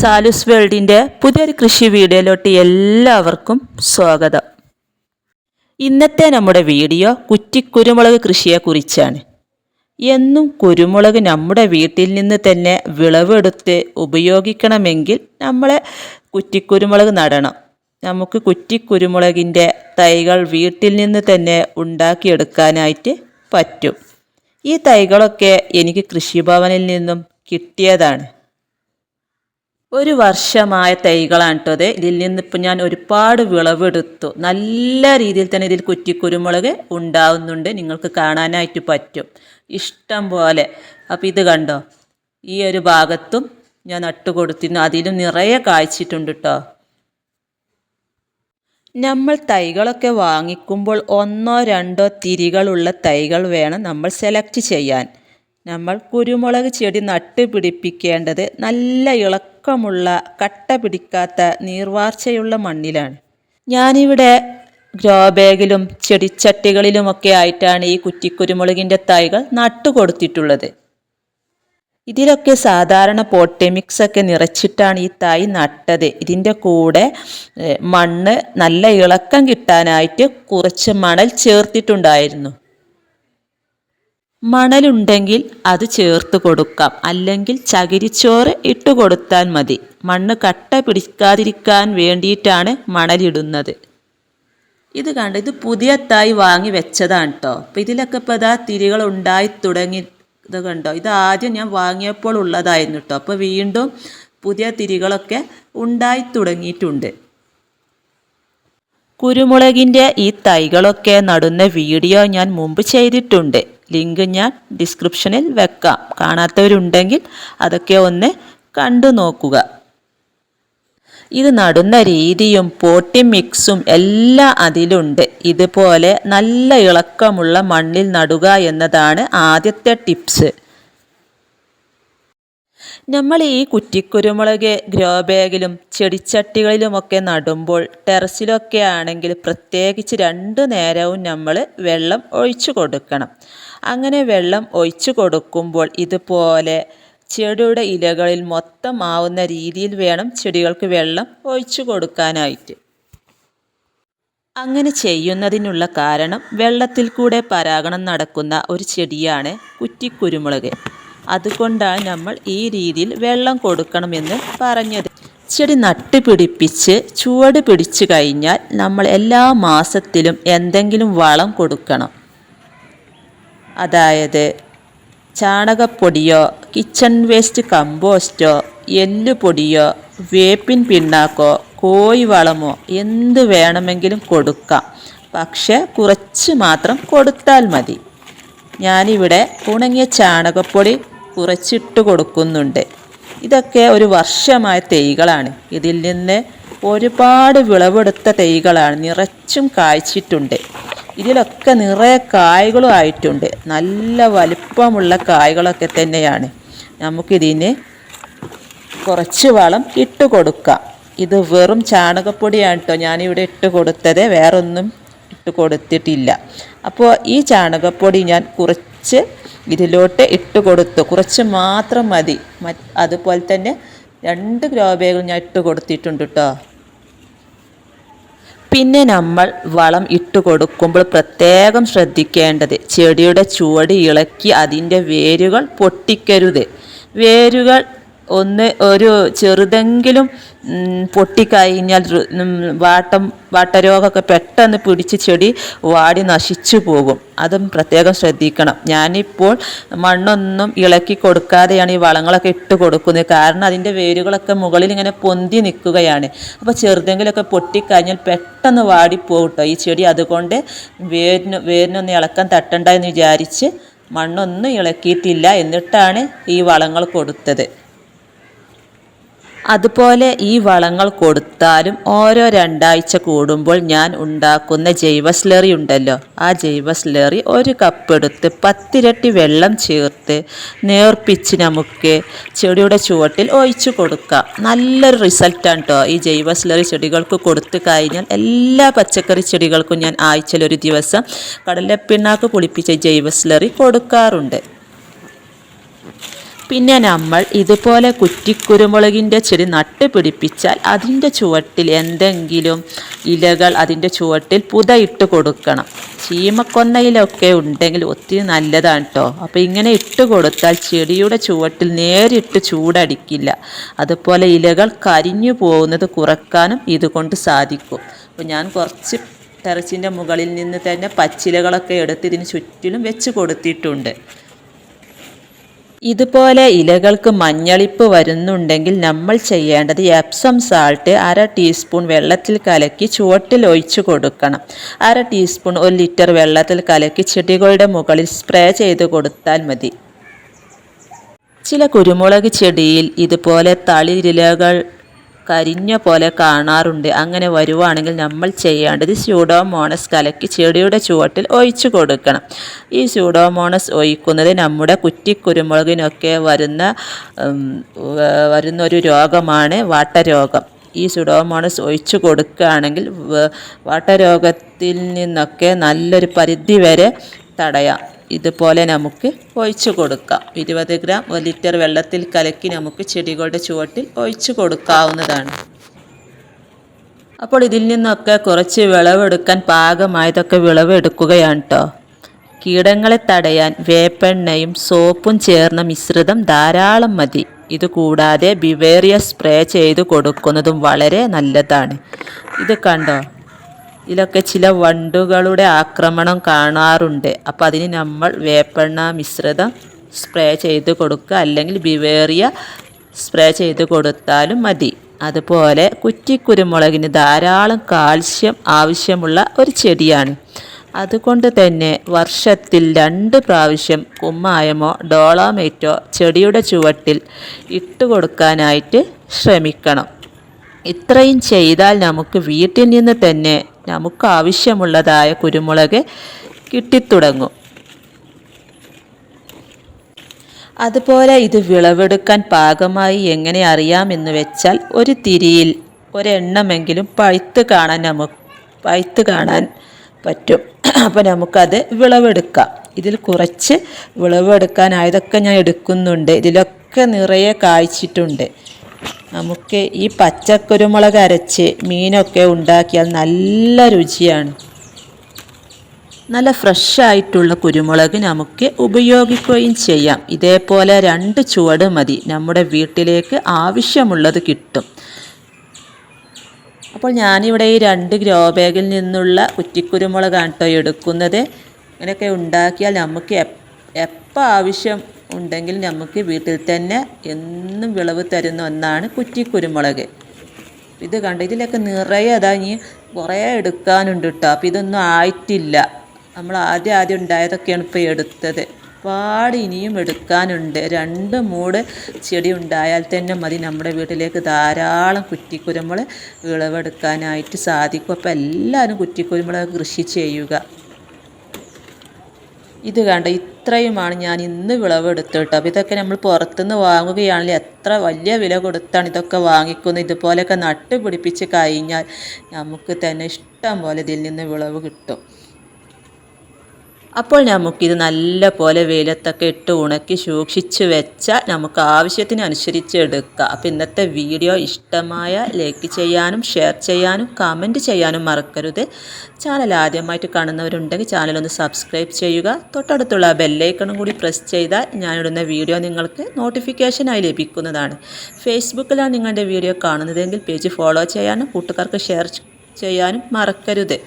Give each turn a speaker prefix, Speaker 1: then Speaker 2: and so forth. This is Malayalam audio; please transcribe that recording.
Speaker 1: സാലുസ് വേൾഡിന്റെ പുതിയൊരു കൃഷി വീഡിയോയിലോട്ട് എല്ലാവർക്കും സ്വാഗതം. ഇന്നത്തെ നമ്മുടെ വീഡിയോ കുറ്റിക്കുരുമുളക് കൃഷിയെക്കുറിച്ചാണ്. എന്നും കുരുമുളക് നമ്മുടെ വീട്ടിൽ നിന്ന് തന്നെ വിളവെടുത്ത് ഉപയോഗിക്കണമെങ്കിൽ നമ്മൾ കുറ്റിക്കുരുമുളക് നടണം. നമുക്ക് കുറ്റിക്കുരുമുളകിന്റെ തൈകൾ വീട്ടിൽ നിന്ന് തന്നെ ഉണ്ടാക്കിയെടുക്കാനായിട്ട് പറ്റും. ഈ തൈകളൊക്കെ എനിക്ക് കൃഷിഭവനിൽ നിന്നും കിട്ടിയതാണ്. ഒരു വർഷമായ തൈകളാണ് കേട്ടോ അത് ഇതിൽ നിന്ന് നിന്നിപ്പോൾ ഞാൻ ഒരുപാട് വിളവെടുത്തു. നല്ല രീതിയിൽ തന്നെ ഇതിൽ കുറ്റിക്കുരുമുളക് ഉണ്ടാവുന്നുണ്ട്. നിങ്ങൾക്ക് കാണാനായിട്ട് പറ്റും. ഇഷ്ടം പോലെ. അപ്പോൾ ഇത് കണ്ടോ? ഈ ഒരു ഭാഗത്തും ഞാൻ നട്ടു കൊടുത്തിരുന്നു അതിലും നിറയെ കായ്ച്ചിട്ടുണ്ട് കേട്ടോ. നമ്മൾ തൈകളൊക്കെ വാങ്ങിക്കുമ്പോൾ ഒന്നോ രണ്ടോ തിരികളുള്ള തൈകൾ വേണം നമ്മൾ സെലക്ട് ചെയ്യാൻ. നമ്മൾ കുരുമുളക് ചെടി നട്ട് പിടിപ്പിക്കേണ്ടത് നല്ല ഇളക്കമുള്ള കട്ട പിടിക്കാത്ത നീർവാർച്ചയുള്ള മണ്ണിലാണ്. ഞാനിവിടെ ഗ്രോ ബാഗിലും ചെടിച്ചട്ടികളിലുമൊക്കെ ആയിട്ടാണ് ഈ കുറ്റിക്കുരുമുളകിന്റെ തൈകൾ നട്ടുകൊടുത്തിട്ടുള്ളത്. ഇതിലൊക്കെ സാധാരണ പോട്ടെമിക്സ് ഒക്കെ നിറച്ചിട്ടാണ് ഈ തൈ നട്ടത്. ഇതിന്റെ കൂടെ മണ്ണ് നല്ല ഇളക്കം കിട്ടാനായിട്ട് കുറച്ച് മണൽ ചേർത്തിട്ടുണ്ടായിരുന്നു. മണലുണ്ടെങ്കിൽ അത് ചേർത്ത് കൊടുക്കാം. അല്ലെങ്കിൽ ചകിരിച്ചോറ് ഇട്ട് കൊടുത്താൽ മതി. മണ്ണ് കട്ട പിടിക്കാതിരിക്കാൻ വേണ്ടിയിട്ടാണ് മണലിടുന്നത്. ഇത് കണ്ട്? ഇത് പുതിയ തായി വാങ്ങി വെച്ചതാണ് കേട്ടോ അപ്പം ഇതിലൊക്കെ ഇപ്പോൾ ഇതാ തിരികൾ ഉണ്ടായി തുടങ്ങി. ഇത് കണ്ടോ? ഇത് ആദ്യം ഞാൻ വാങ്ങിയപ്പോൾ ഉള്ളതായിരുന്നു കേട്ടോ അപ്പോൾ വീണ്ടും പുതിയ തിരികളൊക്കെ ഉണ്ടായി തുടങ്ങിയിട്ടുണ്ട്. കുരുമുളകിന്റെ ഈ തൈകളൊക്കെ നടുന്ന വീഡിയോ ഞാൻ മുമ്പ് ചെയ്തിട്ടുണ്ട്. ലിങ്ക് ഞാൻ ഡിസ്ക്രിപ്ഷനിൽ വെക്കാം. കാണാത്തവരുണ്ടെങ്കിൽ അതൊക്കെ ഒന്ന് കണ്ടു നോക്കുക. ഇത് നടുന്ന രീതിയും പോട്ടി മിക്സും എല്ലാം അതിലുണ്ട്. ഇതുപോലെ നല്ല ഇളക്കമുള്ള മണ്ണിൽ നടുക എന്നതാണ് ആദ്യത്തെ ടിപ്സ്. നമ്മൾ ഈ കുറ്റിക്കുരുമുളക് ഗ്രോ ബാഗിലും ചെടിച്ചട്ടികളിലുമൊക്കെ നടുമ്പോൾ ടെറസിലൊക്കെ ആണെങ്കിൽ പ്രത്യേകിച്ച് രണ്ടു നേരവും നമ്മൾ വെള്ളം ഒഴിച്ചു കൊടുക്കണം. അങ്ങനെ വെള്ളം ഒഴിച്ചു കൊടുക്കുമ്പോൾ ഇതുപോലെ ചെടിയുടെ ഇലകളിൽ മൊത്തം ആവുന്ന രീതിയിൽ വേണം ചെടികൾക്ക് വെള്ളം ഒഴിച്ചു കൊടുക്കാനായിട്ട്. അങ്ങനെ ചെയ്യുന്നതിനുള്ള കാരണം വെള്ളത്തിൽ കൂടെ പരാഗണം നടക്കുന്ന ഒരു ചെടിയാണ് കുറ്റിക്കുരുമുളക്. അതുകൊണ്ടാണ് നമ്മൾ ഈ രീതിയിൽ വെള്ളം കൊടുക്കണമെന്ന് പറഞ്ഞത്. ചെടി നട്ടുപിടിപ്പിച്ച് ചുവട് പിടിച്ചു കഴിഞ്ഞാൽ നമ്മൾ എല്ലാ മാസത്തിലും എന്തെങ്കിലും വളം കൊടുക്കണം. അതായത് ചാണകപ്പൊടിയോ കിച്ചൺ വേസ്റ്റ് കമ്പോസ്റ്റോ എല്ലുപൊടിയോ വേപ്പിൻ പിണ്ണാക്കോ കോഴി വളമോ എന്ത് വേണമെങ്കിലും കൊടുക്കാം. പക്ഷെ കുറച്ച് മാത്രം കൊടുത്താൽ മതി. ഞാനിവിടെ ഉണങ്ങിയ ചാണകപ്പൊടി കുറച്ചിട്ട് കൊടുക്കുന്നുണ്ട്. ഇതൊക്കെ ഒരു വർഷമായ തൈകളാണ്. ഇതിൽ നിന്ന് ഒരുപാട് വിളവെടുത്ത തൈകളാണ് നിറച്ചും കായ്ച്ചിട്ടുണ്ട്. ഇതിലൊക്കെ നിറയെ കായ്കളും ആയിട്ടുണ്ട്. നല്ല വലിപ്പമുള്ള കായ്കളൊക്കെ തന്നെയാണ്. നമുക്കിതിന് കുറച്ച് വളം ഇട്ട് കൊടുക്കാം. ഇത് വെറും ചാണകപ്പൊടിയാണ് കേട്ടോ ഞാനിവിടെ ഇട്ട് കൊടുത്തത്. വേറൊന്നും ഇട്ട് കൊടുത്തിട്ടില്ല. അപ്പോൾ ഈ ചാണകപ്പൊടി ഞാൻ കുറച്ച് ഇതിലോട്ട് ഇട്ട് കൊടുത്തു. കുറച്ച് മാത്രം മതി. അതുപോലെ തന്നെ രണ്ട് ഗ്രോ ഞാൻ ഇട്ട് കൊടുത്തിട്ടുണ്ട് കേട്ടോ പിന്നെ നമ്മൾ വളം ഇട്ട് കൊടുക്കുമ്പോൾ പ്രത്യേകം ശ്രദ്ധിക്കേണ്ടത് ചെടിയുടെ ചുവട് ഇളക്കി അതിന്റെ വേരുകൾ പൊട്ടിക്കരുത്. വേരുകൾ ഒന്ന് ഒരു ചെറുതെങ്കിലും പൊട്ടിക്കഴിഞ്ഞാൽ വാട്ടം വാട്ടരോഗമൊക്കെ പെട്ടെന്ന് പിടിച്ച് ചെടി വാടി നശിച്ചു പോകും. അതും പ്രത്യേകം ശ്രദ്ധിക്കണം. ഞാനിപ്പോൾ മണ്ണൊന്നും ഇളക്കി കൊടുക്കാതെയാണ് ഈ വളങ്ങളൊക്കെ ഇട്ട് കൊടുക്കുന്നത്. കാരണം അതിന്റെ വേരുകളൊക്കെ മുകളിൽ ഇങ്ങനെ പൊന്തി നിൽക്കുകയാണ്. അപ്പോൾ ചെറുതെങ്കിലൊക്കെ പൊട്ടിക്കഴിഞ്ഞാൽ പെട്ടെന്ന് വാടിപ്പോകും കേട്ടോ ഈ ചെടി അതുകൊണ്ട് വേരിന് വേരിനൊന്ന് ഇളക്കാൻ തട്ടണ്ട എന്ന് വിചാരിച്ച് മണ്ണൊന്നും ഇളക്കിയിട്ടില്ല. എന്നിട്ടാണ് ഈ വളങ്ങൾ കൊടുത്തത്. അതുപോലെ ഈ വളങ്ങൾ കൊടുത്താലും ഓരോ രണ്ടാഴ്ച കൂടുമ്പോൾ ഞാൻ ഉണ്ടാക്കുന്ന ജൈവ സ്ലറി ഉണ്ടല്ലോ ആ ജൈവ സ്ലറി ഒരു കപ്പ് എടുത്ത് പത്തിരട്ടി വെള്ളം ചേർത്ത് നേർപ്പിച്ച് നമുക്ക് ചെടിയുടെ ചുവട്ടിൽ ഒഴിച്ചു കൊടുക്കാം. നല്ലൊരു റിസൾട്ടാണ് കേട്ടോ ഈ ജൈവ സ്ലറി ചെടികൾക്ക് കൊടുത്തു കഴിഞ്ഞാൽ എല്ലാ പച്ചക്കറി ചെടികൾക്കും ഞാൻ ആഴ്ചയിൽ ഒരു ദിവസം കടലപ്പിണ്ണാക്ക് പുളിപ്പിച്ച ജൈവ സ്ലറി കൊടുക്കാറുണ്ട്. പിന്നെ നമ്മൾ ഇതുപോലെ കുറ്റിക്കുരുമുളകിന്റെ ചെടി നട്ടുപിടിപ്പിച്ചാൽ അതിന്റെ ചുവട്ടിൽ എന്തെങ്കിലും ഇലകൾ അതിന്റെ ചുവട്ടിൽ പുതയിട്ട് കൊടുക്കണം. ചീമക്കൊന്നയിലൊക്കെ ഉണ്ടെങ്കിൽ ഒത്തിരി നല്ലതാണ് കേട്ടോ അപ്പോൾ ഇങ്ങനെ ഇട്ട് കൊടുത്താൽ ചെടിയുടെ ചുവട്ടിൽ നേരിട്ട് ചൂടടിക്കില്ല. അതുപോലെ ഇലകൾ കരിഞ്ഞു പോകുന്നത് കുറക്കാനും ഇതുകൊണ്ട് സാധിക്കും. അപ്പോൾ ഞാൻ കുറച്ച് ടെറസിന്റെ മുകളിൽ നിന്ന് തന്നെ പച്ചിലകളൊക്കെ എടുത്ത് ഇതിന് ചുറ്റിലും വെച്ച് കൊടുത്തിട്ടുണ്ട്. ഇതുപോലെ ഇലകൾക്ക് മഞ്ഞളിപ്പ് വരുന്നുണ്ടെങ്കിൽ നമ്മൾ ചെയ്യേണ്ടത് എപ്സം സാൾട്ട് അര ടീസ്പൂൺ വെള്ളത്തിൽ കലക്കി ചുവട്ടിൽ ഒഴിച്ചു കൊടുക്കണം. അര ടീസ്പൂൺ ഒരു ലിറ്റർ വെള്ളത്തിൽ കലക്കി ചെടികളുടെ മുകളിൽ സ്പ്രേ ചെയ്ത് കൊടുത്താൽ മതി. ചില കുരുമുളക് ചെടിയിൽ ഇതുപോലെ തളിരിലകൾ കരിഞ്ഞ പോലെ കാണാറുണ്ട്. അങ്ങനെ വരുവാണെങ്കിൽ നമ്മൾ ചെയ്യേണ്ടത് സ്യൂഡോമോണസ് കലക്കി ചെടിയുടെ ചുവട്ടിൽ ഒഴിച്ചു കൊടുക്കണം. ഈ സ്യൂഡോമോണസ് ഒഴിക്കുന്നത് നമ്മുടെ കുറ്റിക്കുരുമുളകിനൊക്കെ വരുന്ന വരുന്നൊരു രോഗമാണ് വാട്ടരോഗം. ഈ സുഡോമോണസ് ഒഴിച്ചു കൊടുക്കുകയാണെങ്കിൽ വാട്ടരോഗത്തിൽ നിന്നൊക്കെ നല്ലൊരു പരിധി വരെ തടയാം. ഇതുപോലെ നമുക്ക് ഒഴിച്ചു കൊടുക്കാം. ഇരുപത് ഗ്രാം ഒരു ലിറ്റർ വെള്ളത്തിൽ കലക്കി നമുക്ക് ചെടികളുടെ ചുവട്ടിൽ ഒഴിച്ചു കൊടുക്കാവുന്നതാണ്. അപ്പോൾ ഇതിൽ നിന്നൊക്കെ കുറച്ച് വിളവെടുക്കാൻ പാകമായതൊക്കെ വിളവെടുക്കുകയാണ് കേട്ടോ കീടങ്ങളെ തടയാൻ വേപ്പെണ്ണയും സോപ്പും ചേർന്ന മിശ്രിതം ധാരാളം മതി. ഇതുകൂടാതെ ബിവേറിയ സ്പ്രേ ചെയ്ത് കൊടുക്കുന്നതും വളരെ നല്ലതാണ്. ഇത് കണ്ടോ? ഇതിലൊക്കെ ചില വണ്ടുകളുടെ ആക്രമണം കാണാറുണ്ട്. അപ്പോൾ അതിന് നമ്മൾ വേപ്പെണ്ണ മിശ്രിതം സ്പ്രേ ചെയ്ത് കൊടുക്കുക. അല്ലെങ്കിൽ ബിവേറിയ സ്പ്രേ ചെയ്ത് കൊടുത്താലും മതി. അതുപോലെ കുറ്റിക്കുരുമുളകിന് ധാരാളം കാൽസ്യം ആവശ്യമുള്ള ഒരു ചെടിയാണ്. അതുകൊണ്ട് തന്നെ വർഷത്തിൽ രണ്ട് പ്രാവശ്യം കുമ്മായമോ ഡോളോമേറ്റോ ചെടിയുടെ ചുവട്ടിൽ ഇട്ട് കൊടുക്കാനായിട്ട് ശ്രമിക്കണം. ഇത്രയും ചെയ്താൽ നമുക്ക് വീട്ടിൽ നിന്ന് തന്നെ നമുക്ക് ആവശ്യമുള്ളതായ കുരുമുളക് കിട്ടിത്തുടങ്ങും. അതുപോലെ ഇത് വിളവെടുക്കാൻ പാകമായി എങ്ങനെ അറിയാമെന്ന് വെച്ചാൽ ഒരു തിരിയിൽ ഒരെണ്ണമെങ്കിലും പഴുത്ത് കാണാൻ നമുക്ക് പഴുത്ത് കാണാൻ പറ്റും. അപ്പോൾ നമുക്കത് വിളവെടുക്കാം. ഇതിൽ കുറച്ച് വിളവെടുക്കാനായതൊക്കെ ഞാൻ എടുക്കുന്നുണ്ട്. ഇതിലൊക്കെ നിറയെ കായ്ച്ചിട്ടുണ്ട്. നമുക്ക് ഈ പച്ചക്കുരുമുളക് അരച്ച് മീനൊക്കെ ഉണ്ടാക്കിയാൽ നല്ല രുചിയാണ്. നല്ല ഫ്രഷ് ആയിട്ടുള്ള കുരുമുളക് നമുക്ക് ഉപയോഗിക്കുകയും ചെയ്യാം. ഇതേപോലെ രണ്ട് ചുവട് മതി. നമ്മുടെ വീട്ടിലേക്ക് ആവശ്യമുള്ളത് കിട്ടും. അപ്പോൾ ഞാനിവിടെ ഈ രണ്ട് ഗ്രോ ബാഗിൽ നിന്നുള്ള കുറ്റിക്കുരുമുളകാണ് കേട്ടോ എടുക്കുന്നത്. ഇങ്ങനെയൊക്കെ ഉണ്ടാക്കിയാൽ നമുക്ക് എപ്പോൾ ആവശ്യം ഉണ്ടെങ്കിൽ നമുക്ക് വീട്ടിൽ തന്നെ എന്നും വിളവ് തരുന്ന ഒന്നാണ് കുറ്റി കുരുമുളക്. ഇത് കണ്ട്? ഇതിലൊക്കെ നിറയെ അതാ ഇനി കുറേ എടുക്കാനുണ്ട് കേട്ടോ അപ്പോൾ ഇതൊന്നും ആയിട്ടില്ല. നമ്മൾ ആദ്യം ആദ്യം ഉണ്ടായതൊക്കെയാണ് ഇപ്പോൾ എടുത്തത്. ഒരുപാട് ഇനിയും എടുക്കാനുണ്ട്. രണ്ട് മൂട് ചെടി ഉണ്ടായാൽ തന്നെ മതി. നമ്മുടെ വീട്ടിലേക്ക് ധാരാളം കുറ്റിക്കുരുമുളക് വിളവെടുക്കാനായിട്ട് സാധിക്കും. അപ്പോൾ എല്ലാവരും കുറ്റിക്കുരുമുളക് കൃഷി ചെയ്യുക. ഇത് കണ്ട? ഇത്രയുമാണ് ഞാൻ ഇന്ന് വിളവെടുത്തിട്ട് അപ്പോൾ ഇതൊക്കെ നമ്മൾ പുറത്തുനിന്ന് വാങ്ങുകയാണെങ്കിൽ എത്ര വലിയ വില കൊടുത്താണ് ഇതൊക്കെ വാങ്ങിക്കുന്നത്? ഇതുപോലെയൊക്കെ നട്ടുപിടിപ്പിച്ച് കഴിഞ്ഞാൽ നമുക്ക് തന്നെ ഇഷ്ടം പോലെ ഇതിൽ നിന്ന് വിളവ് കിട്ടും. അപ്പോൾ നമുക്കിത് നല്ല പോലെ വെയിലത്തൊക്കെ ഇട്ട് ഉണക്കി സൂക്ഷിച്ച് വെച്ചാൽ നമുക്ക് ആവശ്യത്തിനനുസരിച്ച് എടുക്കാം. അപ്പോൾ ഇന്നത്തെ വീഡിയോ ഇഷ്ടമായ ലൈക്ക് ചെയ്യാനും ഷെയർ ചെയ്യാനും കമന്റ് ചെയ്യാനും മറക്കരുത്. ചാനൽ ആദ്യമായിട്ട് കാണുന്നവരുണ്ടെങ്കിൽ ചാനലൊന്ന് സബ്സ്ക്രൈബ് ചെയ്യുക. തൊട്ടടുത്തുള്ള ബെല്ലൈക്കണും കൂടി പ്രസ് ചെയ്താൽ ഞാനിടുന്ന വീഡിയോ നിങ്ങൾക്ക് നോട്ടിഫിക്കേഷനായി ലഭിക്കുന്നതാണ്. ഫേസ്ബുക്കിലാണ് നിങ്ങളുടെ വീഡിയോ കാണുന്നതെങ്കിൽ പേജ് ഫോളോ ചെയ്യാനും കൂട്ടുകാർക്ക് ഷെയർ ചെയ്യാനും മറക്കരുത്.